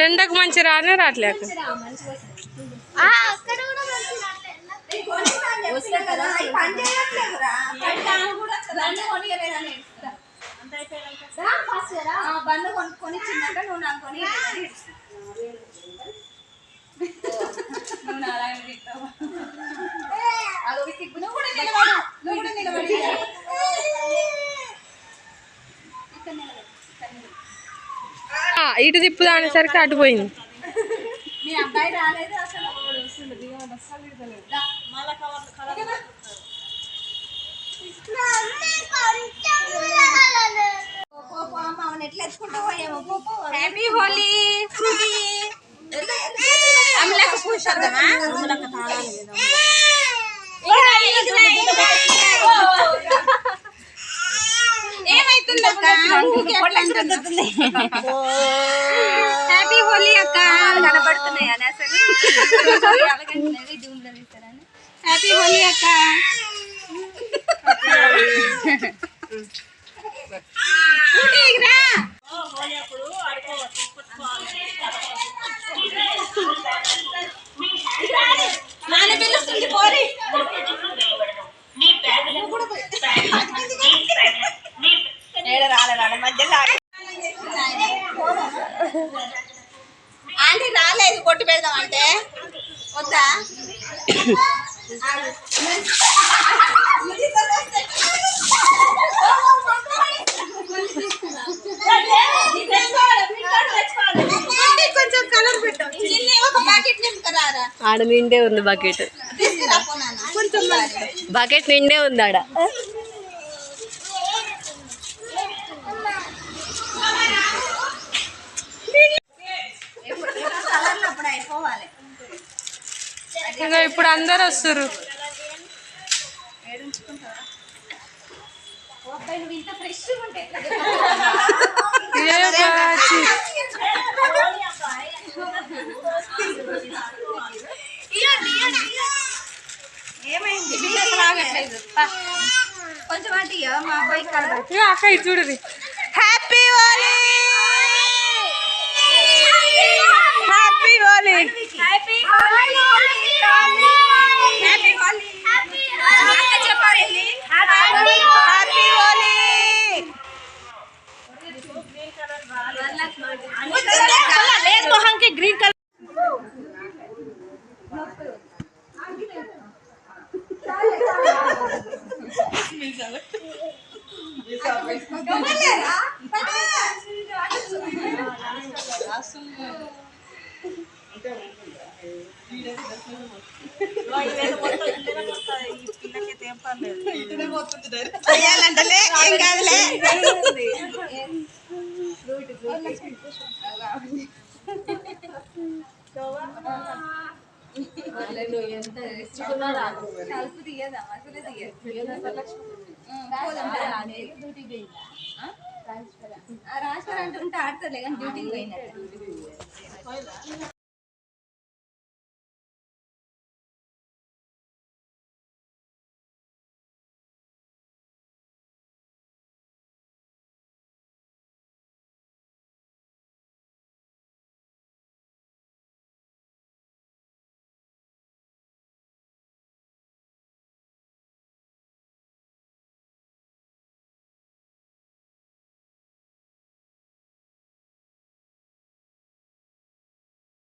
ఎండకు మంచి రానే రావట్లేక అక్కడ కూడా మంచి రాట్లే. వస్తే కదా ఇటు తిప్పుదా అనేసరికి అటు పోయింది మీ అబ్బాయి రాలేదు అసలు. హ్యాపీ హోలీ పూసేద్దామా తాళాలి హ్యాపీ హోలీ అక్క కనబడుతున్నాయి అని అసలు హ్యాపీ హోలీ అక్క ఆంటీ రాలేదు కొట్టు పెడదాం అంటే. వద్దా? ఆడ నిండే ఉంది బకెట్ బకెట్ నిండే ఉంది ఆడ అయిపోవాలి ఇక ఇప్పుడు అందరు వస్తారు. ఏమైంది. కొంచెం అంటే మా అబ్బాయి అక్క ఇది happy Holi happy Holi happy happy Holi అక్క చెప్పాలి హ్యాపీ హోలీ లేదు మొహంకి గ్రీన్ కలర్ చేయాలంటలే ఏం కాదులే తలుపు తీయదా అసలు తీయదు రాష్ట్రం అంటే ఉంటే ఆడతలే కానీ డ్యూటీకి పోయినట్టు.